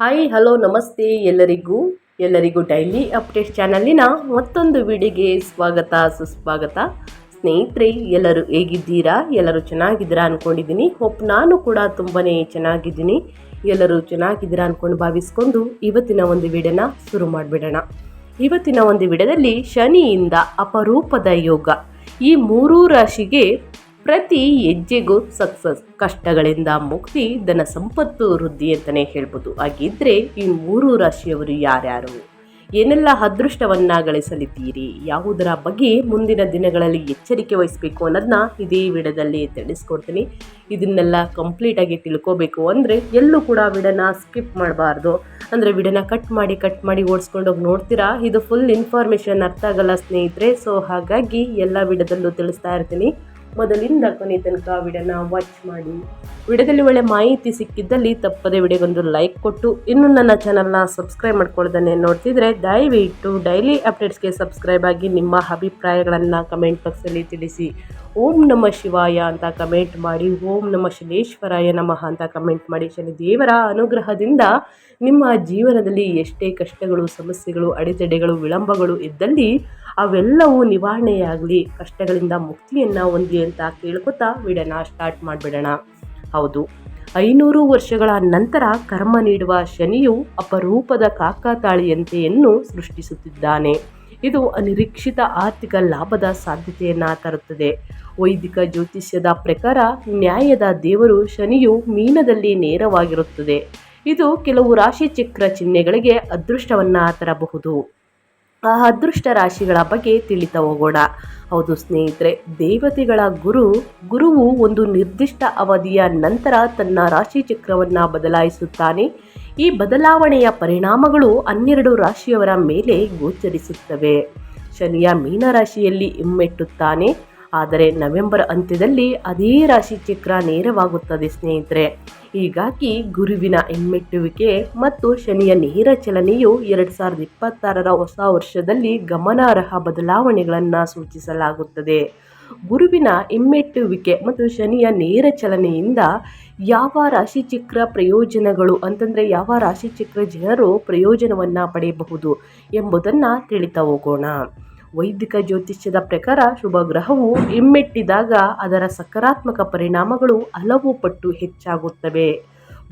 Hi, hello, ನಮಸ್ತೆ ಎಲ್ಲರಿಗೂ. ಎಲ್ಲರಿಗೂ ಡೈಲಿ ಅಪ್ಡೇಟ್ ಚಾನಲಿನ ಮತ್ತೊಂದು ವಿಡಿಯೋಗೆ ಸ್ವಾಗತ, ಸುಸ್ವಾಗತ. ಸ್ನೇಹಿತರೆ, ಎಲ್ಲರೂ ಹೇಗಿದ್ದೀರಾ? ಎಲ್ಲರೂ ಚೆನ್ನಾಗಿದ್ದೀರಾ ಅಂದ್ಕೊಂಡಿದ್ದೀನಿ ಹೋಪ್ ನಾನು ಕೂಡ ತುಂಬಾ ಚೆನ್ನಾಗಿದ್ದೀನಿ. ಎಲ್ಲರೂ ಚೆನ್ನಾಗಿದ್ದೀರಾ ಅಂದ್ಕೊಂಡು ಭಾವಿಸ್ಕೊಂಡು ಇವತ್ತಿನ ಒಂದು ವಿಡಿಯೋನ ಶುರು ಮಾಡಿಬಿಡೋಣ. ಇವತ್ತಿನ ಒಂದು ವಿಡಿಯೋದಲ್ಲಿ ಶನಿಯಿಂದ ಅಪರೂಪದ ಯೋಗ. ಈ ಮೂರೂ ರಾಶಿಗೆ ಪ್ರತಿ ಹೆಜ್ಜೆಗೂ ಸಕ್ಸಸ್, ಕಷ್ಟಗಳಿಂದ ಮುಕ್ತಿ, ಧನ ಸಂಪತ್ತು, ವೃದ್ಧಿ ಅಂತಲೇ ಹೇಳ್ಬೋದು. ಹಾಗಿದ್ರೆ ಈ ಮೂರು ರಾಶಿಯವರು ಯಾರ್ಯಾರು? ಏನೆಲ್ಲ ಅದೃಷ್ಟವನ್ನ ಗಳಿಸಲಿದ್ದೀರಿ? ಯಾವುದರ ಬಗ್ಗೆ ಮುಂದಿನ ದಿನಗಳಲ್ಲಿ ಎಚ್ಚರಿಕೆ ವಹಿಸಬೇಕು ಅನ್ನೋದನ್ನ ಇದೇ ವಿಡದಲ್ಲಿ ತಿಳಿಸ್ಕೊಡ್ತೀನಿ. ಇದನ್ನೆಲ್ಲ ಕಂಪ್ಲೀಟಾಗಿ ತಿಳ್ಕೋಬೇಕು ಅಂದರೆ ಎಲ್ಲೂ ಕೂಡ ವಿಡನ ಸ್ಕಿಪ್ ಮಾಡಬಾರ್ದು. ಅಂದರೆ ವಿಡನ ಕಟ್ ಮಾಡಿ ಕಟ್ ಮಾಡಿ ಓಡಿಸ್ಕೊಂಡೋಗಿ ನೋಡ್ತೀರಾ? ಇದು ಫುಲ್ ಇನ್ಫಾರ್ಮೇಷನ್ ಅರ್ಥ ಆಗಲ್ಲ ಸ್ನೇಹಿತರೆ. ಸೊ ಹಾಗಾಗಿ ಎಲ್ಲ ವಿಡದಲ್ಲೂ ತಿಳಿಸ್ತಾ ಇರ್ತೀನಿ. ಮೊದಲಿಂದ ಕೊನೆ ತನಕ ವಿಡಿಯೋನ ವಾಚ್ ಮಾಡಿ. ವಿಡಿಯೋದಲ್ಲಿ ಒಳ್ಳೆ ಮಾಹಿತಿ ಸಿಕ್ಕಿದ್ದಲ್ಲಿ ತಪ್ಪದೆ ವಿಡಿಯೋಗೊಂದು ಲೈಕ್ ಕೊಟ್ಟು, ಇನ್ನು ನನ್ನ ಚಾನಲ್ನ ಸಬ್ಸ್ಕ್ರೈಬ್ ಮಾಡ್ಕೊಳ್ಳೋದನ್ನೇ ನೋಡ್ತಿದ್ರೆ ದಯವಿಟ್ಟು ಡೈಲಿ ಅಪ್ಡೇಟ್ಸ್ಗೆ ಸಬ್ಸ್ಕ್ರೈಬ್ ಆಗಿ ನಿಮ್ಮ ಅಭಿಪ್ರಾಯಗಳನ್ನು ಕಮೆಂಟ್ ಬಾಕ್ಸಲ್ಲಿ ತಿಳಿಸಿ. ಓಂ ನಮ ಶಿವಾಯ ಅಂತ ಕಮೆಂಟ್ ಮಾಡಿ, ಓಂ ನಮ ಶನೇಶ್ವರಾಯ ನಮಃ ಅಂತ ಕಮೆಂಟ್ ಮಾಡಿ. ಶನಿ ದೇವರ ಅನುಗ್ರಹದಿಂದ ನಿಮ್ಮ ಜೀವನದಲ್ಲಿ ಎಷ್ಟೇ ಕಷ್ಟಗಳು, ಸಮಸ್ಯೆಗಳು, ಅಡೆತಡೆಗಳು, ವಿಳಂಬಗಳು ಇದ್ದಲ್ಲಿ ಅವೆಲ್ಲವೂ ನಿವಾರಣೆಯಾಗಲಿ ಕಷ್ಟಗಳಿಂದ ಮುಕ್ತಿಯನ್ನು ಹೊಂದಿ ಅಂತ ಕೇಳ್ಕೊತಾ ವಿಡಿಯೋನ ಸ್ಟಾರ್ಟ್ ಮಾಡಿಬಿಡೋಣ. ಹೌದು, ಐನೂರು ವರ್ಷಗಳ ನಂತರ ಕರ್ಮ ನೀಡುವ ಶನಿಯು ಅಪರೂಪದ ಕಾಕಾತಾಳಿಯಂತೆಯನ್ನು ಸೃಷ್ಟಿಸುತ್ತಿದ್ದಾನೆ. ಇದು ಅನಿರೀಕ್ಷಿತ ಆರ್ಥಿಕ ಲಾಭದ ಸಾಧ್ಯತೆಯನ್ನು ತರುತ್ತದೆ. ವೈದಿಕ ಜ್ಯೋತಿಷ್ಯದ ಪ್ರಕಾರ ನ್ಯಾಯದ ದೇವರು ಶನಿಯು ಮೀನದಲ್ಲಿ ನೇರವಾಗಿರುತ್ತದೆ. ಇದು ಕೆಲವು ರಾಶಿ ಚಕ್ರ ಚಿಹ್ನೆಗಳಿಗೆ ಅದೃಷ್ಟವನ್ನು ತರಬಹುದು. ಆ ಅದೃಷ್ಟ ರಾಶಿಗಳ ಬಗ್ಗೆ ತಿಳಿತಾ ಹೋಗೋಣ. ಹೌದು ಸ್ನೇಹಿತರೆ, ದೇವತೆಗಳ ಗುರು, ಗುರುವು ಒಂದು ನಿರ್ದಿಷ್ಟ ಅವಧಿಯ ನಂತರ ತನ್ನ ರಾಶಿ ಚಕ್ರವನ್ನು ಬದಲಾಯಿಸುತ್ತಾನೆ. ಈ ಬದಲಾವಣೆಯ ಪರಿಣಾಮಗಳು ಹನ್ನೆರಡು ರಾಶಿಯವರ ಮೇಲೆ ಗೋಚರಿಸುತ್ತವೆ. ಶನಿಯ ಮೀನರಾಶಿಯಲ್ಲಿ ಹಿಮ್ಮೆಟ್ಟುತ್ತಾನೆ. ಆದರೆ ನವೆಂಬರ್ ಅಂತ್ಯದಲ್ಲಿ ಅದೇ ರಾಶಿ ಚಕ್ರ ನೇರವಾಗುತ್ತದೆ ಸ್ನೇಹಿತರೆ. ಹೀಗಾಗಿ ಗುರುವಿನ ಹಿಮ್ಮೆಟ್ಟುವಿಕೆ ಮತ್ತು ಶನಿಯ ನೇರ ಚಲನೆಯು ಎರಡು ಸಾವಿರದ ಇಪ್ಪತ್ತಾರರ ಹೊಸ ವರ್ಷದಲ್ಲಿ ಗಮನಾರ್ಹ ಬದಲಾವಣೆಗಳನ್ನು ಸೂಚಿಸಲಾಗುತ್ತದೆ. ಗುರುವಿನ ಹಿಮ್ಮೆಟ್ಟುವಿಕೆ ಮತ್ತು ಶನಿಯ ನೇರ ಚಲನೆಯಿಂದ ಯಾವ ರಾಶಿಚಕ್ರ ಪ್ರಯೋಜನಗಳು ಅಂತಂದರೆ ಯಾವ ರಾಶಿಚಕ್ರ ಜನರು ಪ್ರಯೋಜನವನ್ನು ಪಡೆಯಬಹುದು ಎಂಬುದನ್ನು ತಿಳಿತಾ ಹೋಗೋಣ ವೈದಿಕ ಜ್ಯೋತಿಷ್ಯದ ಪ್ರಕಾರ ಶುಭ ಗ್ರಹವು ಹಿಮ್ಮೆಟ್ಟಿದಾಗ ಅದರ ಸಕಾರಾತ್ಮಕ ಪರಿಣಾಮಗಳು ಹಲವು ಪಟ್ಟು ಹೆಚ್ಚಾಗುತ್ತವೆ.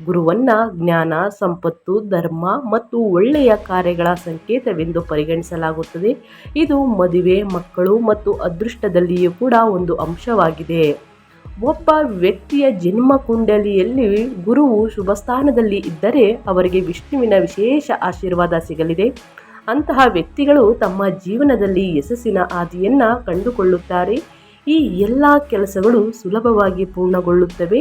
ಗುರುವನ್ನ ಜ್ಞಾನ, ಸಂಪತ್ತು, ಧರ್ಮ ಮತ್ತು ಒಳ್ಳೆಯ ಕಾರ್ಯಗಳ ಸಂಕೇತವೆಂದು ಪರಿಗಣಿಸಲಾಗುತ್ತದೆ. ಇದು ಮದುವೆ, ಮಕ್ಕಳು ಮತ್ತು ಅದೃಷ್ಟದಲ್ಲಿಯೂ ಕೂಡ ಒಂದು ಅಂಶವಾಗಿದೆ. ಒಬ್ಬ ವ್ಯಕ್ತಿಯ ಜನ್ಮ ಕುಂಡಲಿಯಲ್ಲಿ ಗುರುವು ಶುಭ ಸ್ಥಾನದಲ್ಲಿ ಇದ್ದರೆ ಅವರಿಗೆ ವಿಷ್ಣುವಿನ ವಿಶೇಷ ಆಶೀರ್ವಾದ ಸಿಗಲಿದೆ. ಅಂತಹ ವ್ಯಕ್ತಿಗಳು ತಮ್ಮ ಜೀವನದಲ್ಲಿ ಯಶಸ್ಸಿನ ಹಾದಿಯನ್ನು ಕಂಡುಕೊಳ್ಳುತ್ತಾರೆ. ಈ ಎಲ್ಲ ಕೆಲಸಗಳು ಸುಲಭವಾಗಿ ಪೂರ್ಣಗೊಳ್ಳುತ್ತವೆ.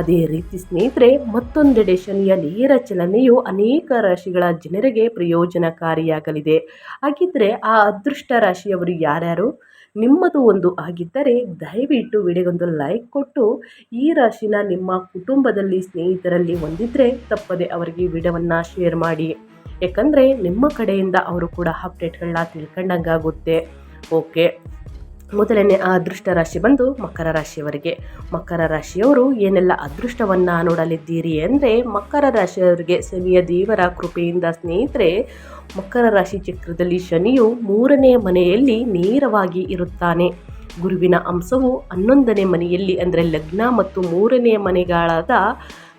ಅದೇ ರೀತಿ ಸ್ನೇಹಿತರೆ, ಮತ್ತೊಂದೆಡೆ ಶನಿಯ ನೇರ ಚಲನೆಯು ಅನೇಕ ರಾಶಿಗಳ ಜನರಿಗೆ ಪ್ರಯೋಜನಕಾರಿಯಾಗಲಿದೆ. ಹಾಗಿದ್ದರೆ ಆ ಅದೃಷ್ಟ ರಾಶಿಯವರು ಯಾರ್ಯಾರು? ನಿಮ್ಮದು ಒಂದು ಆಗಿದ್ದರೆ ದಯವಿಟ್ಟು ವಿಡಿಯೋಗೊಂದು ಲೈಕ್ ಕೊಟ್ಟು, ಈ ರಾಶಿನ ನಿಮ್ಮ ಕುಟುಂಬದಲ್ಲಿ ಸ್ನೇಹಿತರಲ್ಲಿ ಹೊಂದಿದ್ದರೆ ತಪ್ಪದೆ ಅವರಿಗೆ ವಿಡಿಯೋವನ್ನು ಶೇರ್ ಮಾಡಿ. ಯಾಕಂದರೆ ನಿಮ್ಮ ಕಡೆಯಿಂದ ಅವರು ಕೂಡ ಅಪ್ಡೇಟ್ಗಳನ್ನ ತಿಳ್ಕೊಂಡಂಗಾಗುತ್ತೆ. ಓಕೆ ಮೊದಲನೇ ಅದೃಷ್ಟ ರಾಶಿ ಬಂದು ಮಕರ ರಾಶಿಯವರಿಗೆ. ಮಕರ ರಾಶಿಯವರು ಏನೆಲ್ಲ ಅದೃಷ್ಟವನ್ನು ನೋಡಲಿದ್ದೀರಿ ಅಂದರೆ ಮಕರ ರಾಶಿಯವರಿಗೆ ಶನಿಯ ದೇವರ ಕೃಪೆಯಿಂದ ಸ್ನೇಹಿತರೆ, ಮಕರ ರಾಶಿ ಚಕ್ರದಲ್ಲಿ ಶನಿಯು ಮೂರನೇ ಮನೆಯಲ್ಲಿ ನೇರವಾಗಿ ಇರುತ್ತಾನೆ. ಗುರುವಿನ ಅಂಶವು ಹನ್ನೊಂದನೇ ಮನೆಯಲ್ಲಿ ಅಂದರೆ ಲಗ್ನ ಮತ್ತು ಮೂರನೇ ಮನೆಗಳಾದ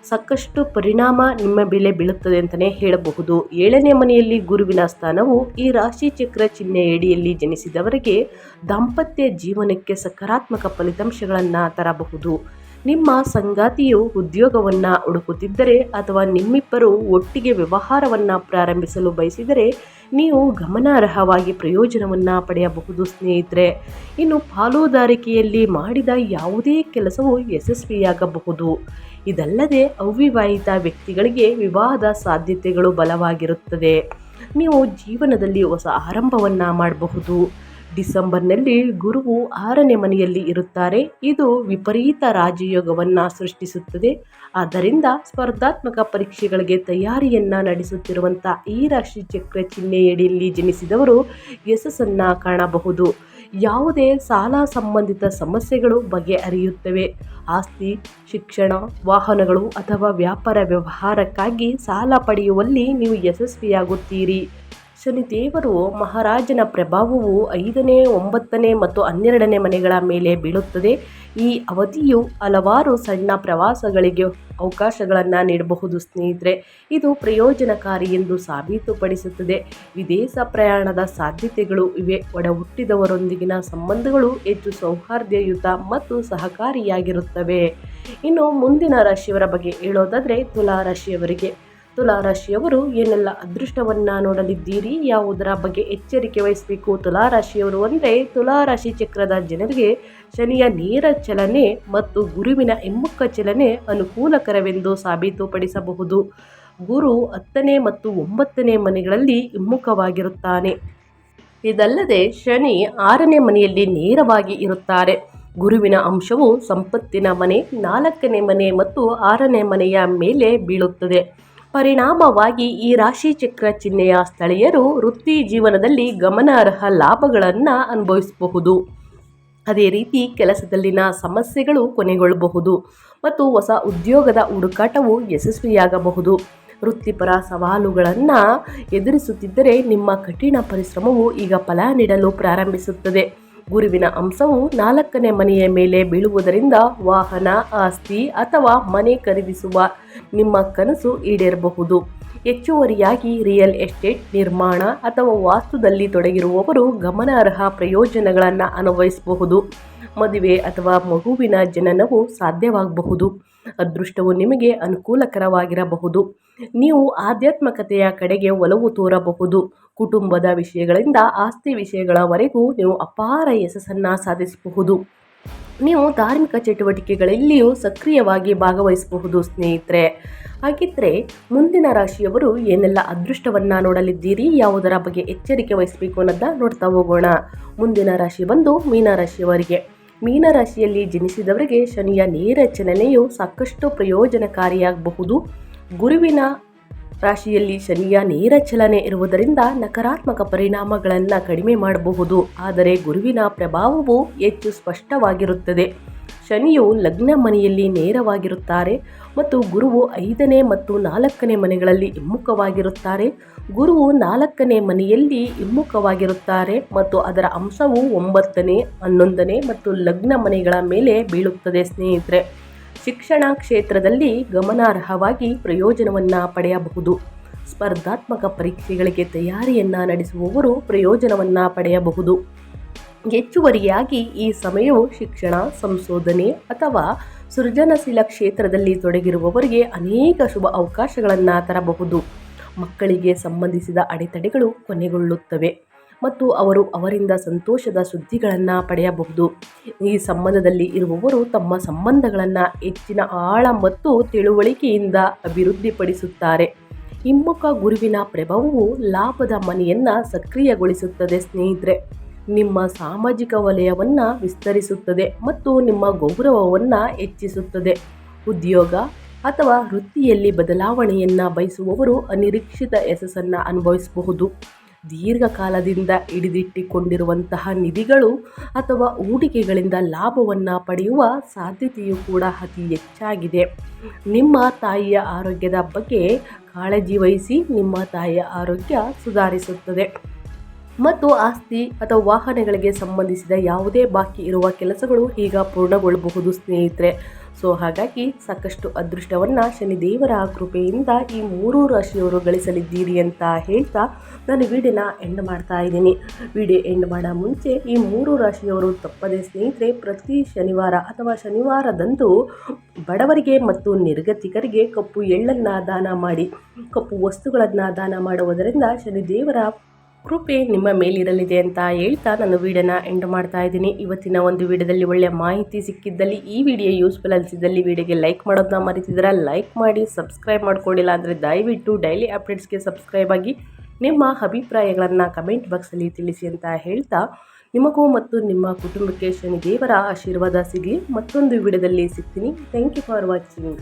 ಸಾಕಷ್ಟು ಪರಿಣಾಮ ನಿಮ್ಮ ಬೆಲೆ ಬೀಳುತ್ತದೆ ಅಂತಲೇ ಹೇಳಬಹುದು. ಏಳನೇ ಮನೆಯಲ್ಲಿ ಗುರುವಿನ ಸ್ಥಾನವು ಈ ರಾಶಿ ಚಕ್ರ ಚಿಹ್ನೆಯಡಿಯಲ್ಲಿ ಜನಿಸಿದವರಿಗೆ ದಾಂಪತ್ಯ ಜೀವನಕ್ಕೆ ಸಕಾರಾತ್ಮಕ ಫಲಿತಾಂಶಗಳನ್ನು ತರಬಹುದು. ನಿಮ್ಮ ಸಂಗಾತಿಯು ಉದ್ಯೋಗವನ್ನು ಹುಡುಕುತ್ತಿದ್ದರೆ ಅಥವಾ ನಿಮ್ಮಿಬ್ಬರು ಒಟ್ಟಿಗೆ ವ್ಯವಹಾರವನ್ನು ಪ್ರಾರಂಭಿಸಲು ಬಯಸಿದರೆ ನೀವು ಗಮನಾರ್ಹವಾಗಿ ಪ್ರಯೋಜನವನ್ನು ಪಡೆಯಬಹುದು ಸ್ನೇಹಿತರೆ. ಇನ್ನು ಪಾಲುದಾರಿಕೆಯಲ್ಲಿ ಮಾಡಿದ ಯಾವುದೇ ಕೆಲಸವು ಯಶಸ್ವಿಯಾಗಬಹುದು. ಇದಲ್ಲದೆ ಅವಿವಾಹಿತ ವ್ಯಕ್ತಿಗಳಿಗೆ ವಿವಾಹದ ಸಾಧ್ಯತೆಗಳು ಬಲವಾಗಿರುತ್ತದೆ. ನೀವು ಜೀವನದಲ್ಲಿ ಹೊಸ ಆರಂಭವನ್ನು ಮಾಡಬಹುದು. ಡಿಸೆಂಬರ್ನಲ್ಲಿ ಗುರುವು ಆರನೇ ಮನೆಯಲ್ಲಿ ಇರುತ್ತಾರೆ. ಇದು ವಿಪರೀತ ರಾಜಯೋಗವನ್ನು ಸೃಷ್ಟಿಸುತ್ತದೆ. ಆದ್ದರಿಂದ ಸ್ಪರ್ಧಾತ್ಮಕ ಪರೀಕ್ಷೆಗಳಿಗೆ ತಯಾರಿಯನ್ನು ನಡೆಸುತ್ತಿರುವಂಥ ಈ ರಾಶಿ ಚಕ್ರ ಚಿಹ್ನೆಯಡಿಯಲ್ಲಿ ಜನಿಸಿದವರು ಯಶಸ್ಸನ್ನು ಕಾಣಬಹುದು. ಯಾವುದೇ ಸಾಲ ಸಂಬಂಧಿತ ಸಮಸ್ಯೆಗಳು ಬಗೆಹರಿಯುತ್ತವೆ. ಆಸ್ತಿ, ಶಿಕ್ಷಣ, ವಾಹನಗಳು ಅಥವಾ ವ್ಯಾಪಾರ ವ್ಯವಹಾರಕ್ಕಾಗಿ ಸಾಲ ಪಡೆಯುವಲ್ಲಿ ನೀವು ಯಶಸ್ವಿಯಾಗುತ್ತೀರಿ. ಶನಿದೇವರು ಮಹಾರಾಜನ ಪ್ರಭಾವವು ಐದನೇ, ಒಂಬತ್ತನೇ ಮತ್ತು ಹನ್ನೆರಡನೇ ಮನೆಗಳ ಮೇಲೆ ಬೀಳುತ್ತದೆ. ಈ ಅವಧಿಯು ಹಲವಾರು ಸಣ್ಣ ಪ್ರವಾಸಗಳಿಗೆ ಅವಕಾಶಗಳನ್ನು ನೀಡಬಹುದು ಸ್ನೇಹಿತರೆ. ಇದು ಪ್ರಯೋಜನಕಾರಿ ಎಂದು ಸಾಬೀತುಪಡಿಸುತ್ತದೆ. ವಿದೇಶ ಪ್ರಯಾಣದ ಸಾಧ್ಯತೆಗಳು ಇವೆ. ಒಡ ಹುಟ್ಟಿದವರೊಂದಿಗಿನ ಸಂಬಂಧಗಳು ಹೆಚ್ಚು ಸೌಹಾರ್ದಯುತ ಮತ್ತು ಸಹಕಾರಿಯಾಗಿರುತ್ತವೆ. ಇನ್ನು ಮುಂದಿನ ರಾಶಿಯವರ ಬಗ್ಗೆ ಹೇಳೋದಾದರೆ ತುಲಾ ರಾಶಿಯವರಿಗೆ. ತುಲಾ ರಾಶಿಯವರು ಏನೆಲ್ಲ ಅದೃಷ್ಟವನ್ನ ನೋಡಲಿದ್ದೀರಿ? ಯಾವುದರ ಬಗ್ಗೆ ಎಚ್ಚರಿಕೆ ವಹಿಸಬೇಕು? ತುಲಾ ರಾಶಿಯವರು ಅಂದರೆ ತುಲಾ ರಾಶಿ ಚಕ್ರದ ಜನರಿಗೆ ಶನಿಯ ನೇರ ಚಲನೆ ಮತ್ತು ಗುರುವಿನ ಹಿಮ್ಮುಖ ಚಲನೆ ಅನುಕೂಲಕರವೆಂದು ಸಾಬೀತುಪಡಿಸಬಹುದು. ಗುರು ಹತ್ತನೇ ಮತ್ತು ಒಂಬತ್ತನೇ ಮನೆಗಳಲ್ಲಿ ಹಿಮ್ಮುಖವಾಗಿರುತ್ತಾನೆ. ಇದಲ್ಲದೆ ಶನಿ ಆರನೇ ಮನೆಯಲ್ಲಿ ನೇರವಾಗಿ ಇರುತ್ತಾರೆ. ಗುರುವಿನ ಅಂಶವು ಸಂಪತ್ತಿನ ಮನೆ, ನಾಲ್ಕನೇ ಮನೆ ಮತ್ತು ಆರನೇ ಮನೆಯ ಮೇಲೆ ಬೀಳುತ್ತದೆ. ಪರಿಣಾಮವಾಗಿ ಈ ರಾಶಿ ಚಕ್ರ ಚಿಹ್ನೆಯ ಸ್ಥಳೀಯರು ವೃತ್ತಿ ಜೀವನದಲ್ಲಿ ಗಮನಾರ್ಹ ಲಾಭಗಳನ್ನು ಅನುಭವಿಸಬಹುದು. ಅದೇ ರೀತಿ ಕೆಲಸದಲ್ಲಿನ ಸಮಸ್ಯೆಗಳು ಕೊನೆಗೊಳ್ಳಬಹುದು ಮತ್ತು ಹೊಸ ಉದ್ಯೋಗದ ಹುಡುಕಾಟವು ಯಶಸ್ವಿಯಾಗಬಹುದು. ವೃತ್ತಿಪರ ಸವಾಲುಗಳನ್ನು ಎದುರಿಸುತ್ತಿದ್ದರೆ ನಿಮ್ಮ ಕಠಿಣ ಪರಿಶ್ರಮವು ಈಗ ಫಲ ನೀಡಲು ಪ್ರಾರಂಭಿಸುತ್ತದೆ. ಗುರುವಿನ ಅಂಶವು ನಾಲ್ಕನೇ ಮನೆಯ ಮೇಲೆ ಬೀಳುವುದರಿಂದ ವಾಹನ, ಆಸ್ತಿ ಅಥವಾ ಮನೆ ಖರೀದಿಸುವ ನಿಮ್ಮ ಕನಸು ಈಡೇರಬಹುದು. ಹೆಚ್ಚುವರಿಯಾಗಿ ರಿಯಲ್ ಎಸ್ಟೇಟ್, ನಿರ್ಮಾಣ ಅಥವಾ ವಾಸ್ತುದಲ್ಲಿ ತೊಡಗಿರುವವರು ಗಮನಾರ್ಹ ಪ್ರಯೋಜನಗಳನ್ನು ಅನುಭವಿಸಬಹುದು. ಮದುವೆ ಅಥವಾ ಮಗುವಿನ ಜನನವು ಸಾಧ್ಯವಾಗಬಹುದು. ಅದೃಷ್ಟವು ನಿಮಗೆ ಅನುಕೂಲಕರವಾಗಿರಬಹುದು. ನೀವು ಆಧ್ಯಾತ್ಮಕತೆಯ ಕಡೆಗೆ ಒಲವು ತೋರಬಹುದು. ಕುಟುಂಬದ ವಿಷಯಗಳಿಂದ ಆಸ್ತಿ ವಿಷಯಗಳವರೆಗೂ ನೀವು ಅಪಾರ ಯಶಸ್ಸನ್ನು ಸಾಧಿಸಬಹುದು. ನೀವು ಧಾರ್ಮಿಕ ಚಟುವಟಿಕೆಗಳಲ್ಲಿಯೂ ಸಕ್ರಿಯವಾಗಿ ಭಾಗವಹಿಸಬಹುದು, ಸ್ನೇಹಿತರೆ. ಹಾಗಿದ್ರೆ ಮುಂದಿನ ರಾಶಿಯವರು ಏನೆಲ್ಲ ಅದೃಷ್ಟವನ್ನು ನೋಡಲಿದ್ದೀರಿ, ಯಾವುದರ ಬಗ್ಗೆ ಎಚ್ಚರಿಕೆ ವಹಿಸಬೇಕು ಅನ್ನೋದನ್ನ ನೋಡ್ತಾ ಹೋಗೋಣ. ಮುಂದಿನ ರಾಶಿ ಬಂದು ಮೀನರಾಶಿಯವರಿಗೆ. ಮೀನರಾಶಿಯಲ್ಲಿ ಜನಿಸಿದವರಿಗೆ ಶನಿಯ ನೇರ ಚಲನೆಯು ಸಾಕಷ್ಟು ಪ್ರಯೋಜನಕಾರಿಯಾಗಬಹುದು. ಗುರುವಿನ ರಾಶಿಯಲ್ಲಿ ಶನಿಯ ನೇರ ಚಲನೆ ಇರುವುದರಿಂದ ನಕಾರಾತ್ಮಕ ಪರಿಣಾಮಗಳನ್ನು ಕಡಿಮೆ ಮಾಡಬಹುದು. ಆದರೆ ಗುರುವಿನ ಪ್ರಭಾವವು ಹೆಚ್ಚು ಸ್ಪಷ್ಟವಾಗಿರುತ್ತದೆ. ಶನಿಯು ಲಗ್ನ ಮನೆಯಲ್ಲಿ ನೇರವಾಗಿರುತ್ತಾರೆ ಮತ್ತು ಗುರುವು ಐದನೇ ಮತ್ತು ನಾಲ್ಕನೇ ಮನೆಗಳಲ್ಲಿ ಹಿಮ್ಮುಖವಾಗಿರುತ್ತಾರೆ. ಗುರುವು ನಾಲ್ಕನೇ ಮನೆಯಲ್ಲಿ ಹಿಮ್ಮುಖವಾಗಿರುತ್ತಾರೆ ಮತ್ತು ಅದರ ಅಂಶವು ಒಂಬತ್ತನೇ, ಹನ್ನೊಂದನೇ ಮತ್ತು ಲಗ್ನ ಮನೆಗಳ ಮೇಲೆ ಬೀಳುತ್ತದೆ ಸ್ನೇಹಿತರೆ. ಶಿಕ್ಷಣ ಕ್ಷೇತ್ರದಲ್ಲಿ ಗಮನಾರ್ಹವಾಗಿ ಪ್ರಯೋಜನವನ್ನು ಪಡೆಯಬಹುದು. ಸ್ಪರ್ಧಾತ್ಮಕ ಪರೀಕ್ಷೆಗಳಿಗೆ ತಯಾರಿಯನ್ನು ನಡೆಸುವವರು ಪ್ರಯೋಜನವನ್ನು ಪಡೆಯಬಹುದು. ಹೆಚ್ಚುವರಿಯಾಗಿ ಈ ಸಮಯವು ಶಿಕ್ಷಣ, ಸಂಶೋಧನೆ ಅಥವಾ ಸೃಜನಶೀಲ ಕ್ಷೇತ್ರದಲ್ಲಿ ತೊಡಗಿರುವವರಿಗೆ ಅನೇಕ ಶುಭ ಅವಕಾಶಗಳನ್ನು ತರಬಹುದು. ಮಕ್ಕಳಿಗೆ ಸಂಬಂಧಿಸಿದ ಅಡೆತಡೆಗಳು ಕೊನೆಗೊಳ್ಳುತ್ತವೆ. ಮತ್ತು ಅವರು ಅವರಿಂದ ಸಂತೋಷದ ಸುದ್ದಿಗಳನ್ನು ಪಡೆಯಬಹುದು. ಈ ಸಂಬಂಧದಲ್ಲಿ ಇರುವವರು ತಮ್ಮ ಸಂಬಂಧಗಳನ್ನು ಹೆಚ್ಚಿನ ಆಳ ಮತ್ತು ತಿಳುವಳಿಕೆಯಿಂದ ಅಭಿವೃದ್ಧಿಪಡಿಸುತ್ತಾರೆ. ಹಿಮ್ಮುಖ ಗುರುವಿನ ಪ್ರಭಾವವು ಲಾಭದ ಮನೆಯನ್ನು ಸಕ್ರಿಯಗೊಳಿಸುತ್ತದೆ ಸ್ನೇಹಿತರೆ. ನಿಮ್ಮ ಸಾಮಾಜಿಕ ವಲಯವನ್ನು ವಿಸ್ತರಿಸುತ್ತದೆ ಮತ್ತು ನಿಮ್ಮ ಗೌರವವನ್ನು ಹೆಚ್ಚಿಸುತ್ತದೆ. ಉದ್ಯೋಗ ಅಥವಾ ವೃತ್ತಿಯಲ್ಲಿ ಬದಲಾವಣೆಯನ್ನು ಬಯಸುವವರು ಅನಿರೀಕ್ಷಿತ ಯಶಸ್ಸನ್ನು ಅನುಭವಿಸಬಹುದು. ದೀರ್ಘಕಾಲದಿಂದ ಹಿಡಿದಿಟ್ಟುಕೊಂಡಿರುವಂತಹ ನಿಧಿಗಳು ಅಥವಾ ಹೂಡಿಕೆಗಳಿಂದ ಲಾಭವನ್ನು ಪಡೆಯುವ ಸಾಧ್ಯತೆಯು ಕೂಡ ಅತಿ ಹೆಚ್ಚಾಗಿದೆ. ನಿಮ್ಮ ತಾಯಿಯ ಆರೋಗ್ಯದ ಬಗ್ಗೆ ಕಾಳಜಿ ವಹಿಸಿ ನಿಮ್ಮ ತಾಯಿಯ ಆರೋಗ್ಯ ಸುಧಾರಿಸುತ್ತದೆ. ಮತ್ತು ಆಸ್ತಿ ಅಥವಾ ವಾಹನಗಳಿಗೆ ಸಂಬಂಧಿಸಿದ ಯಾವುದೇ ಬಾಕಿ ಇರುವ ಕೆಲಸಗಳು ಈಗ ಪೂರ್ಣಗೊಳ್ಳಬಹುದು, ಸ್ನೇಹಿತರೆ. ಸೊ, ಹಾಗಾಗಿ ಸಾಕಷ್ಟು ಅದೃಷ್ಟವನ್ನು ಶನಿದೇವರ ಕೃಪೆಯಿಂದ ಈ ಮೂರು ರಾಶಿಯವರು ಗಳಿಸಲಿದ್ದೀರಿ ಅಂತ ಹೇಳ್ತಾ ನಾನು ವಿಡಿಯೋನ ಎಂಡ್ ಮಾಡ್ತಾ ಇದ್ದೀನಿ. ವಿಡಿಯೋ ಎಂಡ್ ಮಾಡೋ ಮುಂಚೆ ಈ ಮೂರು ರಾಶಿಯವರು ತಪ್ಪದೆ ಸ್ನೇಹಿತರೆ, ಪ್ರತಿ ಶನಿವಾರ ಅಥವಾ ಶನಿವಾರದಂದು ಬಡವರಿಗೆ ಮತ್ತು ನಿರ್ಗತಿಕರಿಗೆ ಕಪ್ಪು ಎಳ್ಳನ್ನು ದಾನ ಮಾಡಿ, ಕಪ್ಪು ವಸ್ತುಗಳನ್ನು ದಾನ ಮಾಡುವುದರಿಂದ ಶನಿದೇವರ ಕೃಪೆ ನಿಮ್ಮ ಮೇಲಿರಲಿದೆ ಅಂತ ಹೇಳ್ತಾ ನಾನು ವಿಡಿಯೋನ ಎಂಡ್ ಮಾಡ್ತಾ ಇದ್ದೀನಿ. ಇವತ್ತಿನ ಒಂದು ವಿಡಿಯೋದಲ್ಲಿ ಒಳ್ಳೆಯ ಮಾಹಿತಿ ಸಿಕ್ಕಿದ್ದಲ್ಲಿ ಈ ವಿಡಿಯೋ ಯೂಸ್ಫುಲ್ ಅನಿಸಿದ್ದಲ್ಲಿ ವಿಡಿಯೋಗೆ ಲೈಕ್ ಮಾಡೋದನ್ನ ಮರಿತಿದ್ದೀರಾ? ಲೈಕ್ ಮಾಡಿ ಸಬ್ಸ್ಕ್ರೈಬ್ ಮಾಡ್ಕೊಂಡಿಲ್ಲ ಅಂದರೆ ದಯವಿಟ್ಟು ಡೈಲಿ ಅಪ್ಡೇಟ್ಸ್ಗೆ ಸಬ್ಸ್ಕ್ರೈಬ್ ಆಗಿ ನಿಮ್ಮ ಅಭಿಪ್ರಾಯಗಳನ್ನು ಕಮೆಂಟ್ ಬಾಕ್ಸಲ್ಲಿ ತಿಳಿಸಿ ಅಂತ ಹೇಳ್ತಾ ನಿಮಗೂ ಮತ್ತು ನಿಮ್ಮ ಕುಟುಂಬಕ್ಕೆ ಶನಿ ದೇವರ ಆಶೀರ್ವಾದ ಸಿಗಲಿ. ಮತ್ತೊಂದು ವಿಡಿಯೋದಲ್ಲಿ ಸಿಗ್ತೀನಿ. Thank you for watching